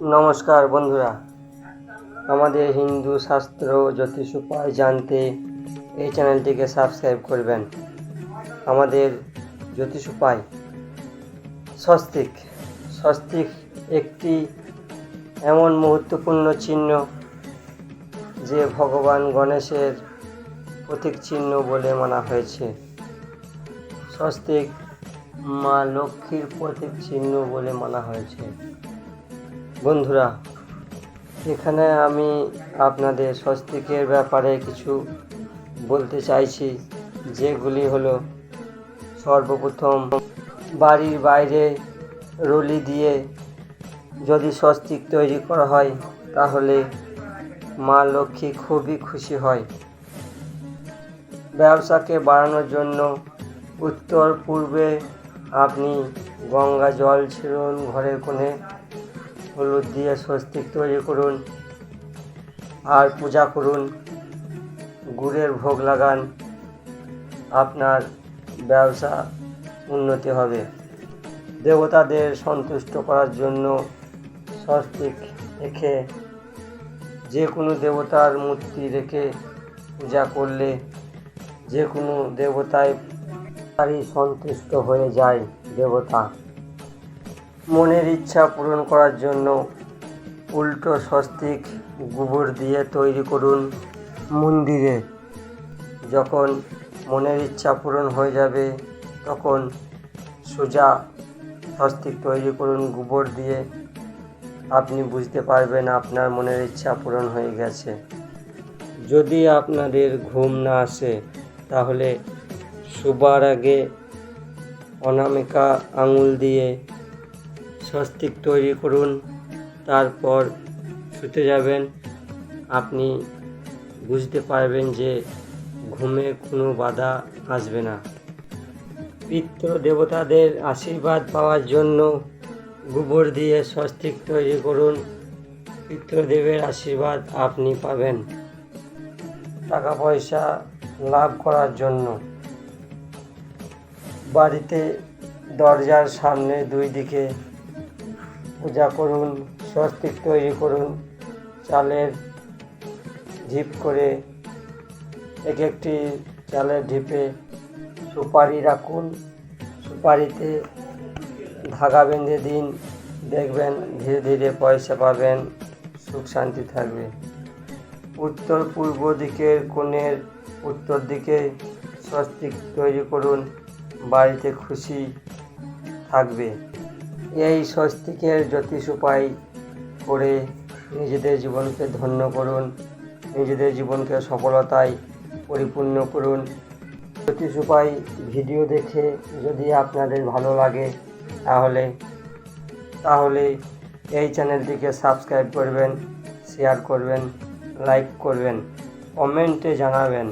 নমস্কার বন্ধুরা। আমাদের হিন্দু শাস্ত্র জ্যোতিষ উপায় জানতে এই চ্যানেলটিকে সাবস্ক্রাইব করবেন। আমাদের জ্যোতিষ উপায়, স্বস্তিক। স্বস্তিক একটি এমন মুহূর্তপূর্ণ চিহ্ন যে ভগবান গণেশের প্রতীক চিহ্ন বলে মানা হয়েছে। স্বস্তিক মা লক্ষ্মীর প্রতীক চিহ্ন বলে মানা হয়েছে। বন্ধুরা, এখানে আমি আপনাদের স্বস্তিকের ব্যাপারে কিছু বলতে চাইছি, যেগুলি হলো সর্বপ্রথম বাড়ির বাইরে রলি দিয়ে যদি স্বস্তিক তৈরি করা হয়, তাহলে মা লক্ষ্মী খুবই খুশি হয়। ব্যবসাকে বাড়ানোর জন্য উত্তর পূর্বে আপনি গঙ্গা জল ছিড়ুন ঘরের কোণে হলুদ দিয়ে স্বস্তিক তৈরি করুন। আর পূজা করুন। গুড়ের ভোগ লাগান। আপনার ব্যবসা উন্নতি হবে। দেবতাদের সন্তুষ্ট করার জন্য স্বস্তিক রেখে যে কোনো দেবতার মূর্তি রেখে পূজা করলে যে কোনো দেবতায় তারই সন্তুষ্ট হয়ে যায় দেবতা। মনের ইচ্ছা পূরণ করার জন্য উল্টো স্বস্তিক গোবর দিয়ে তৈরি করুন মন্দিরে। যখন মনের ইচ্ছা পূরণ হয়ে যাবে, তখন সোজা স্বস্তিক তৈরি করুন গোবর দিয়ে। আপনি বুঝতে পারবেন আপনার মনের ইচ্ছা পূরণ হয়ে গেছে। যদি আপনাদের ঘুম না আসে, তাহলে শোবার আগে অনামিকা আঙুল দিয়ে স্বস্তিক তৈরি করুন, তারপর শুতে যাবেন। আপনি বুঝতে পারবেন যে ঘুমে কোনো বাধা আসবে না। পিতৃ দেবতাদের আশীর্বাদ পাওয়ার জন্য গোবর দিয়ে স্বস্তিক তৈরি করুন। পিতৃদেবের আশীর্বাদ আপনি পাবেন। টাকা পয়সা লাভ করার জন্য। বাড়িতে দরজার সামনে দুই দিকে পূজা করুন স্বস্তিক তৈরি করুন, চালের ঢিপ করে এক একটি চালের ঢিপে সুপারি রাখুন। সুপারিতে ধাগা বেঁধে দিন, দেখবেন ধীরে ধীরে পয়সা পাবেন, সুখ শান্তি থাকবে। উত্তর পূর্ব দিকের কোণের উত্তর দিকে স্বস্তিক তৈরি করুন, বাড়িতে খুশি থাকবে। এই স্বস্তিকের জ্যোতিষ উপায় করে নিজেদের জীবনকে ধন্য করুন, নিজেদের জীবনকে সফলতায় পরিপূর্ণ করুন। জ্যোতিষ উপায় ভিডিও দেখে যদি আপনাদের ভালো লাগে তাহলে তাহলে এই চ্যানেলটিকে সাবস্ক্রাইব করবেন, শেয়ার করবেন, লাইক করবেন, কমেন্টে জানাবেন।